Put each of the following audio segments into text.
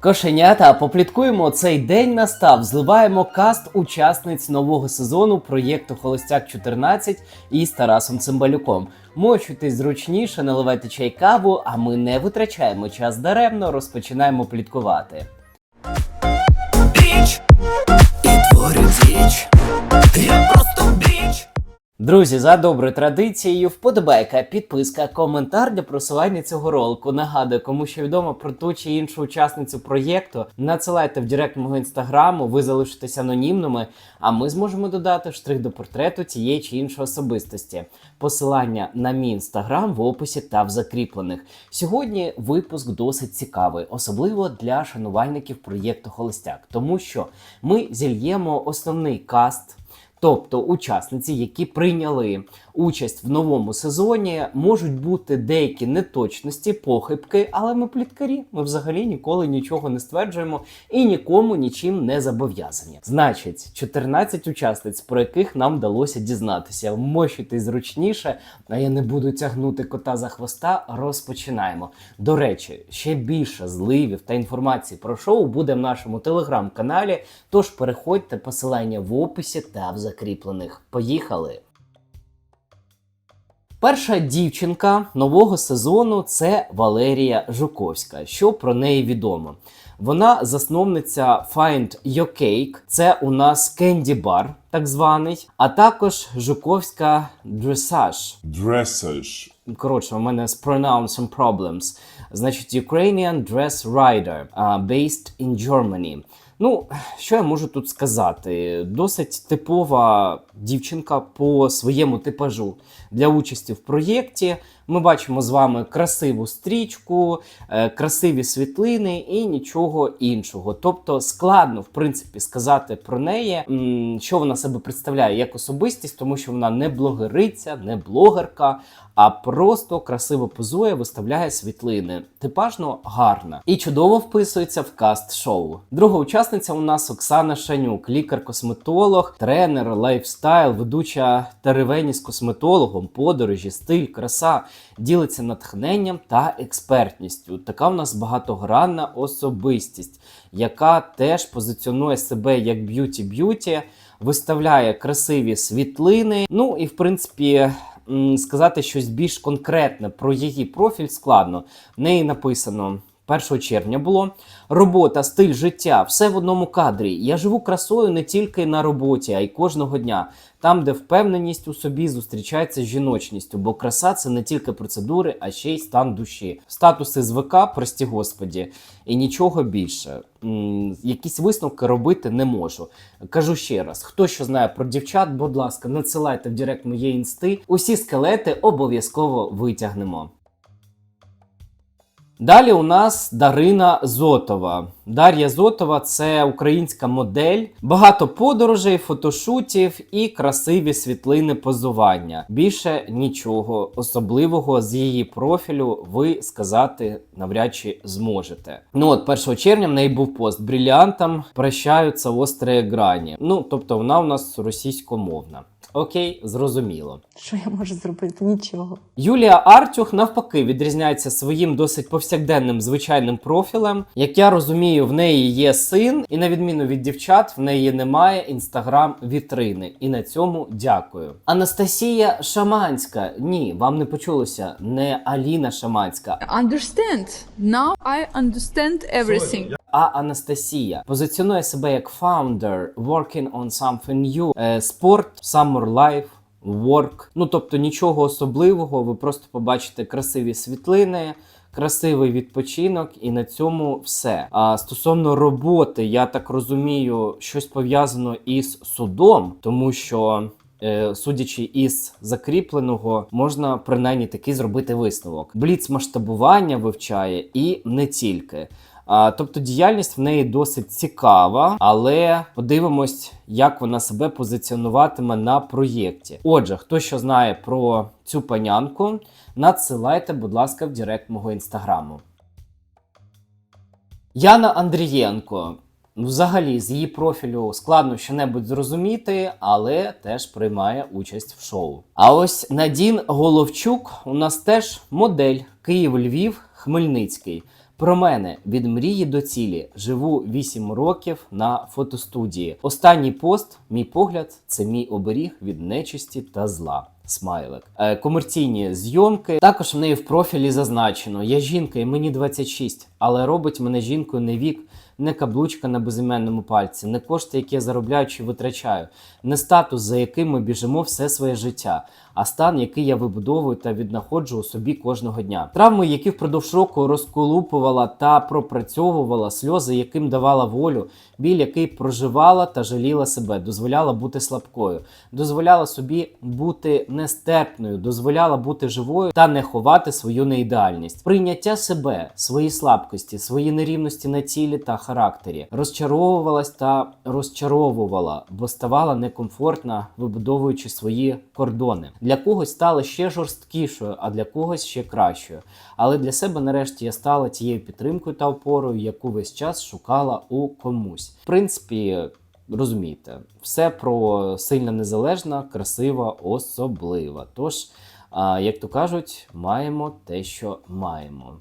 Кошенята, попліткуємо цей день настав. Зливаємо каст учасниць нового сезону проєкту Холостяк 14 із Тарасом Цимбалюком. Мочуйтесь зручніше, наливайте чай каву, а ми не витрачаємо час даремно, розпочинаємо пліткувати. Діч. Я просто. Друзі, за доброю традицією, вподобайка, підписка, коментар для просування цього ролику. Нагадую, кому що відомо про ту чи іншу учасницю проєкту, надсилайте в директ мого інстаграму, ви залишитесь анонімними, а ми зможемо додати штрих до портрету тієї чи іншої особистості. Посилання на мій інстаграм в описі та в закріплених. Сьогодні випуск досить цікавий, особливо для шанувальників проєкту Холостяк, тому що ми зільємо основний каст. Тобто учасниці, які прийняли участь в новому сезоні, можуть бути деякі неточності, похибки, але ми пліткарі. Ми взагалі ніколи нічого не стверджуємо і нікому нічим не зобов'язані. Значить, 14 учасниць, про яких нам вдалося дізнатися. Мощуйтесь зручніше, а я не буду тягнути кота за хвоста. Розпочинаємо. До речі, ще більше зливів та інформації про шоу буде в нашому телеграм-каналі. Тож переходьте посилання в описі та в закріплених. Поїхали! Перша дівчинка нового сезону це Валерія Жуковська. Що про неї відомо? Вона засновниця Find Your Cake, це у нас Candy Bar, так званий, а також Жуковська Dressage. Dressage. Коротше, у мене з pronouncing problems. Значить, Ukrainian Dress Rider, uh, based in Germany. Ну, що я можу тут сказати? Досить типова дівчинка по своєму типажу для участі в проєкті. Ми бачимо з вами красиву стрічку, е, красиві світлини і нічого іншого. Тобто складно, в принципі, сказати про неї, що вона себе представляє як особистість, тому що вона не блогериця, не блогерка, а просто красиво позує, виставляє світлини. Типажно гарна і чудово вписується в каст шоу. Друга учасниця у нас Оксана Шанюк, лікар-косметолог, тренер, лайфстайл, ведуча теревені з косметологом, подорожі, стиль, краса, ділиться натхненням та експертністю. Така у нас багатогранна особистість, яка теж позиціонує себе як б'юті-б'юті, виставляє красиві світлини. Ну і в принципі. Сказати щось більш конкретне про її профіль складно. В неї написано 1 червня було робота, стиль життя, все в одному кадрі. Я живу красою не тільки на роботі, а й кожного дня. Там, де впевненість у собі зустрічається з жіночністю, бо краса це не тільки процедури, а ще й стан душі. Статуси з ВК, прості господі, і нічого більше. Якісь висновки робити не можу. Кажу ще раз: хто що знає про дівчат, будь ласка, надсилайте в директ моєї інсти. Усі скелети обов'язково витягнемо. Далі у нас Дарина Зотова. Дар'я Зотова це українська модель, багато подорожей, фотошутів і красиві світлини позування. Більше нічого особливого з її профілю ви сказати навряд чи зможете. Ну от 1 червня в неї був пост бріліантам прощаються острі грані. Ну тобто вона у нас російськомовна. Окей, зрозуміло. Що я можу зробити? Нічого. Юлія Артюх навпаки відрізняється своїм досить повсякденним звичайним профілем. Як я розумію, в неї є син, і на відміну від дівчат, в неї немає інстаграм вітрини. І на цьому дякую. Анастасія Шаманська. Ні, вам не почулося. Не Аліна Шаманська, understand. Now I understand everything. А Анастасія позиціонує себе як founder, working on something new, е, спорт, summer life. Work. Ну тобто нічого особливого, ви просто побачите красиві світлини, красивий відпочинок, і на цьому все. А стосовно роботи, я так розумію, щось пов'язано із судом, тому що. е, Судячи із закріпленого, можна принаймні такий зробити висновок. Бліц масштабування вивчає і не тільки. А, тобто діяльність в неї досить цікава, але подивимось, як вона себе позиціонуватиме на проєкті. Отже, хто що знає про цю панянку, надсилайте, будь ласка, в директ мого інстаграму. Яна Андрієнко. Взагалі, з її профілю складно щонебудь зрозуміти, але теж приймає участь в шоу. А ось Надін Головчук у нас теж модель Київ, Львів, Хмельницький. Про мене від мрії до цілі живу 8 років на фотостудії. Останній пост, мій погляд, це мій оберіг від нечисті та зла. Смайлик. Е, комерційні зйомки. Також в неї в профілі зазначено: я жінка і мені 26, але робить мене жінкою не вік, не каблучка на безіменному пальці, не кошти, які я заробляю чи витрачаю, не статус, за яким ми біжимо все своє життя, а стан, який я вибудовую та віднаходжу у собі кожного дня. Травми, які впродовж року розколупувала та пропрацьовувала, сльози, яким давала волю, біль, який проживала та жаліла себе, дозволяла бути слабкою, дозволяла собі бути нестерпною, дозволяла бути живою та не ховати свою неідеальність, прийняття себе, свої слабкості, свої нерівності на тілі та розчаровувалась та розчаровувала, бо ставала некомфортна, вибудовуючи свої кордони. Для когось стала ще жорсткішою, а для когось ще кращою. Але для себе нарешті я стала тією підтримкою та опорою, яку весь час шукала у комусь. В принципі, розумієте, все про сильна незалежна, красива, особлива. Тож, як то кажуть, маємо те, що маємо.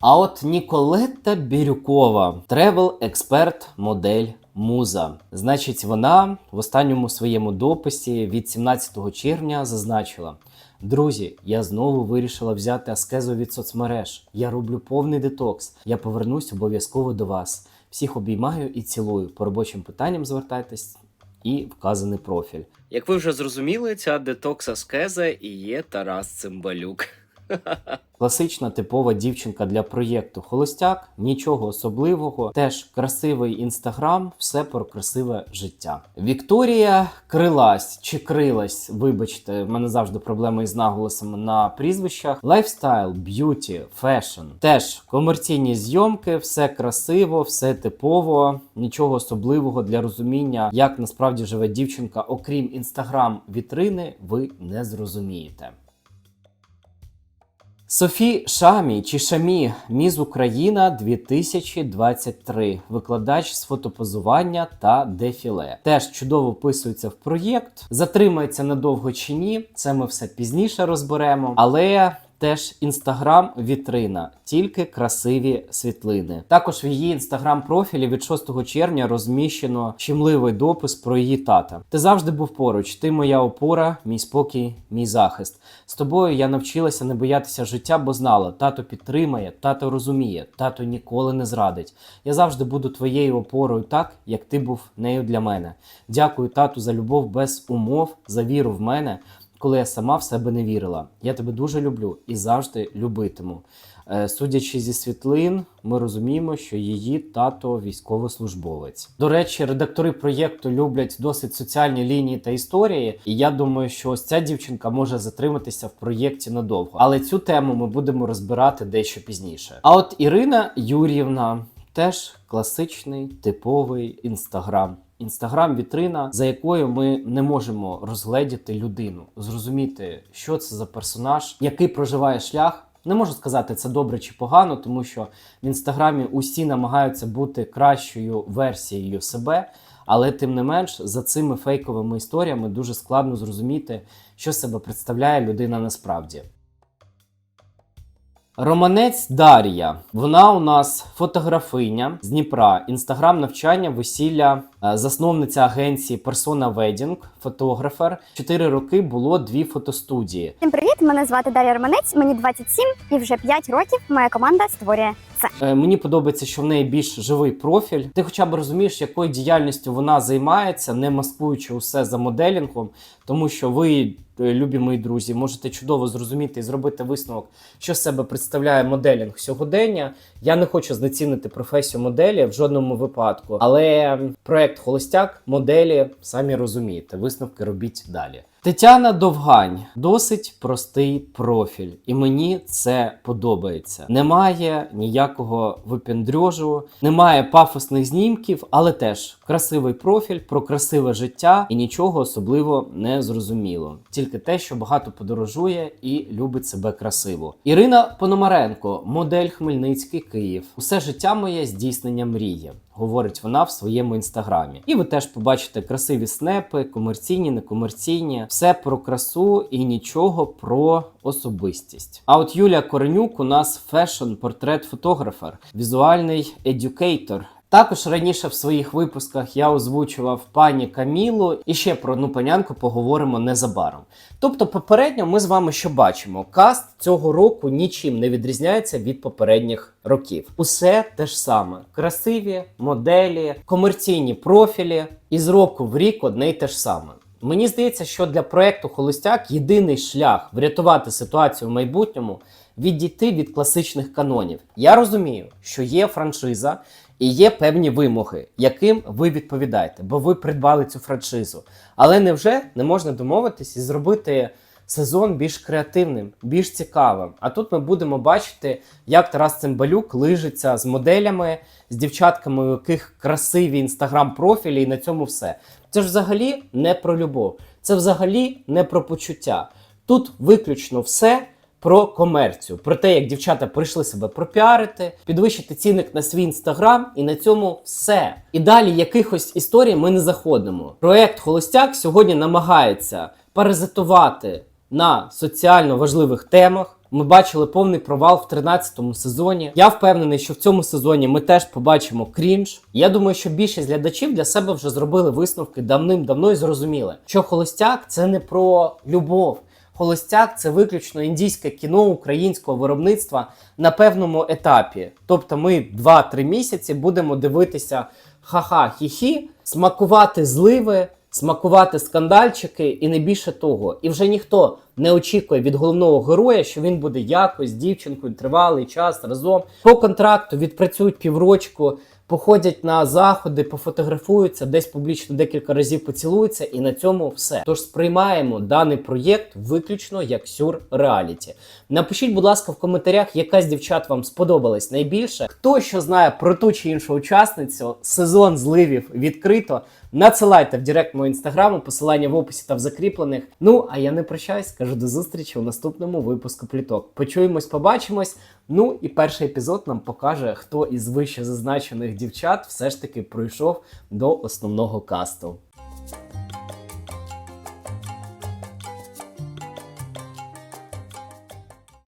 А от Ніколетта Бірюкова, тревел експерт, модель. Муза, значить, вона в останньому своєму дописі від 17 червня зазначила: Друзі, я знову вирішила взяти аскезу від соцмереж. Я роблю повний детокс. Я повернусь обов'язково до вас. Всіх обіймаю і цілую. По робочим питанням звертайтесь і вказаний профіль. Як ви вже зрозуміли, ця детокс аскеза і є Тарас Цимбалюк. Класична типова дівчинка для проєкту Холостяк, нічого особливого, теж красивий інстаграм, все про красиве життя. Вікторія крилась чи крилась, вибачте, в мене завжди проблеми із наголосами на прізвищах. Лайфстайл, б'юті, фешн. Теж комерційні зйомки, все красиво, все типово, нічого особливого для розуміння, як насправді живе дівчинка, окрім інстаграм вітрини, ви не зрозумієте. Софі Шамі чи Шамі Міз Україна 2023, викладач з фотопозування та дефіле. Теж чудово вписується в проєкт. Затримається надовго чи ні, це ми все пізніше розберемо. Але теж інстаграм вітрина, тільки красиві світлини. Також в її інстаграм профілі від 6 червня розміщено чимливий допис про її тата. Ти завжди був поруч. Ти моя опора, мій спокій, мій захист. З тобою я навчилася не боятися життя, бо знала, тато підтримає, тато розуміє, тато ніколи не зрадить. Я завжди буду твоєю опорою, так як ти був нею для мене. Дякую, тату, за любов без умов, за віру в мене. Коли я сама в себе не вірила. Я тебе дуже люблю і завжди любитиму. Е, Судячи зі світлин, ми розуміємо, що її тато військовослужбовець. До речі, редактори проєкту люблять досить соціальні лінії та історії, і я думаю, що ось ця дівчинка може затриматися в проєкті надовго. Але цю тему ми будемо розбирати дещо пізніше. А от Ірина Юр'ївна теж класичний типовий інстаграм. Інстаграм вітрина, за якою ми не можемо розгледіти людину, зрозуміти, що це за персонаж, який проживає шлях. Не можу сказати, це добре чи погано, тому що в інстаграмі усі намагаються бути кращою версією себе, але тим не менш за цими фейковими історіями дуже складно зрозуміти, що себе представляє людина насправді. Романець Дар'я. Вона у нас фотографиня з Дніпра, інстаграм навчання, весілля, е, засновниця агенції Persona Wedding, фотографер. Чотири роки було дві фотостудії. Всім привіт! Мене звати Дар'я Романець, мені 27 і вже 5 років моя команда створює це. Е, Мені подобається, що в неї більш живий профіль. Ти хоча б розумієш, якою діяльністю вона займається, не маскуючи усе за моделінгом, тому що ви, е, любі мої друзі, можете чудово зрозуміти і зробити висновок, що з себе представляє моделінг сьогодення. Я не хочу знецінити професію моделі в жодному випадку, але проект Холостяк, моделі, самі розумієте, висновки робіть далі. Тетяна Довгань досить простий профіль, і мені це подобається. Немає ніякого випендрьожу, немає пафосних знімків, але теж красивий профіль про красиве життя і нічого особливо не зрозуміло. Тільки те, що багато подорожує і любить себе красиво. Ірина Пономаренко, модель Хмельницький Київ. Усе життя моє здійснення мрії. Говорить вона в своєму інстаграмі. І ви теж побачите красиві снепи, комерційні, некомерційні, все про красу і нічого про особистість. А от Юлія Коренюк у нас фешн-портрет-фотографер, візуальний едюкейтор. Також раніше в своїх випусках я озвучував пані Камілу, і ще про одну панянку поговоримо незабаром. Тобто, попередньо ми з вами що бачимо? Каст цього року нічим не відрізняється від попередніх років. Усе те ж саме: красиві моделі, комерційні профілі, і з року в рік одне й те ж саме. Мені здається, що для проекту Холостяк єдиний шлях врятувати ситуацію в майбутньому відійти від класичних канонів. Я розумію, що є франшиза і є певні вимоги, яким ви відповідаєте, бо ви придбали цю франшизу. Але невже не можна домовитись і зробити сезон більш креативним, більш цікавим? А тут ми будемо бачити, як Тарас Цимбалюк лижиться з моделями, з дівчатками, у яких красиві інстаграм-профілі, і на цьому все. Це ж взагалі не про любов, це взагалі не про почуття. Тут виключно все про комерцію, про те, як дівчата прийшли себе пропіарити, підвищити цінник на свій інстаграм, і на цьому все. І далі якихось історій ми не заходимо. Проект Холостяк сьогодні намагається паразитувати на соціально важливих темах. Ми бачили повний провал в 13-му сезоні. Я впевнений, що в цьому сезоні ми теж побачимо крінж. Я думаю, що більшість глядачів для себе вже зробили висновки давним-давно і зрозуміли, що холостяк це не про любов. Холостяк це виключно індійське кіно українського виробництва на певному етапі. Тобто ми 2-3 місяці будемо дивитися ха-ха, хі-хі, смакувати зливи, смакувати скандальчики і не більше того. І вже ніхто не очікує від головного героя, що він буде якось з дівчинкою тривалий час разом. По контракту відпрацюють піврочку, походять на заходи, пофотографуються, десь публічно декілька разів поцілуються, і на цьому все. Тож сприймаємо даний проєкт виключно як сюрреаліті. Напишіть, будь ласка, в коментарях, яка з дівчат вам сподобалась найбільше. Хто що знає про ту чи іншу учасницю, сезон зливів відкрито. Надсилайте в директ мого інстаграму, посилання в описі та в закріплених. Ну а я не прощаюсь, кажу до зустрічі у наступному випуску пліток. Почуємось, побачимось. Ну і перший епізод нам покаже, хто із вище зазначених дівчат все ж таки пройшов до основного касту.